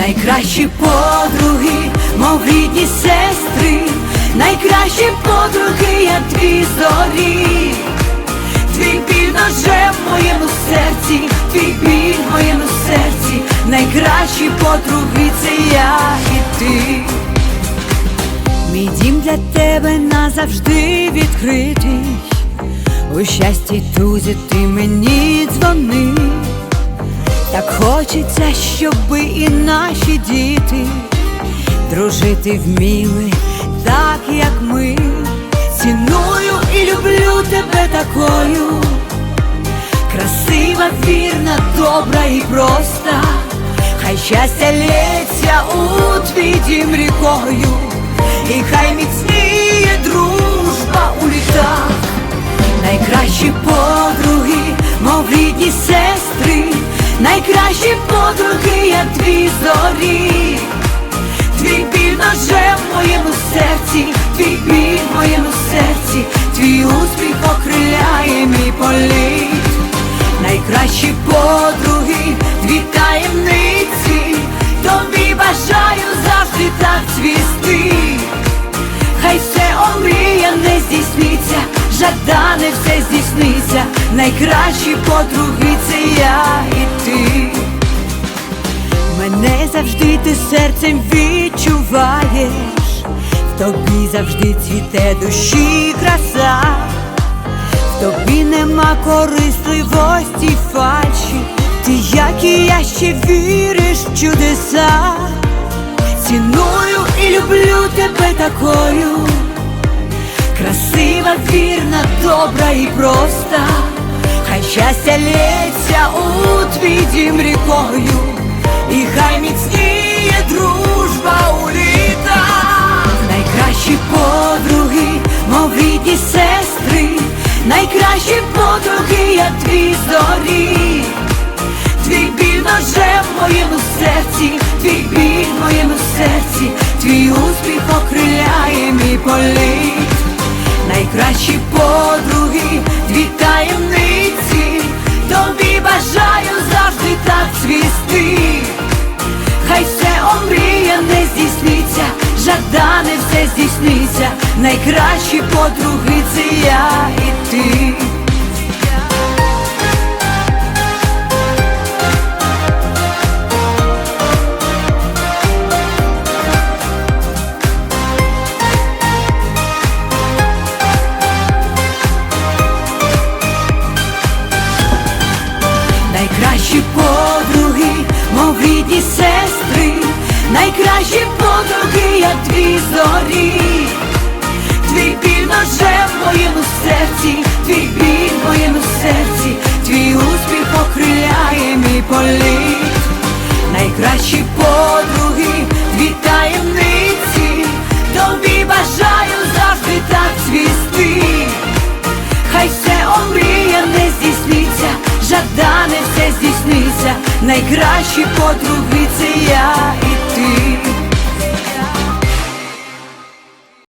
найкращі подруги, мов рідні сестри, найкращі подруги, я твій зорі, твій біль ножем в моєму серці, твій біль в моєму серці, найкращі подруги, це я і ти. Мій дім для тебе назавжди відкритий. У щасті тузі ти мені дзвони. Так хочеться, щоби і наші діти дружити вміли, так як ми. Ціную і люблю тебе такою. Красива, вірна, добра і проста. Хай щастя лється у твій дім рікою, і хай міцніє дружба у літах. Твій зорі, твій біль ножем в моєму серці, твій біль в моєму серці, твій успіх окриляє мій політ. Найкращі подруги, дві таємниці, тобі бажаю завжди так цвісти. Хай все омрія не здійсниться, жадане все здійсниться, найкращі подруги це я і ти. Мене завжди ти серцем відчуваєш, в тобі завжди цвіте душі краса, в тобі нема корисливості фальші, ти, як і я ще віриш в чудеса. Ціную і люблю тебе такою, красива, вірна, добра і проста, хай щастя лється у твій дім рікою, і хай міцніє дружба у літах. Найкращі подруги, мов рідні сестри, найкращі подруги, я твій зорі. Твій біль ножем в моєму серці, твій біль в моєму серці, твій успіх окриляє мій політ. Найкращі подруги, дві таємниці, тобі бажаю все здійсниться, найкращі подруги це я і ти. Найкращі подруги, мов рідні сестри, найкращі Найкращі подруги, дві таємниці, тобі бажаю завжди так цвісти. Хай все омрія не здійсниться, жадане все здійсниться, найкращі подруги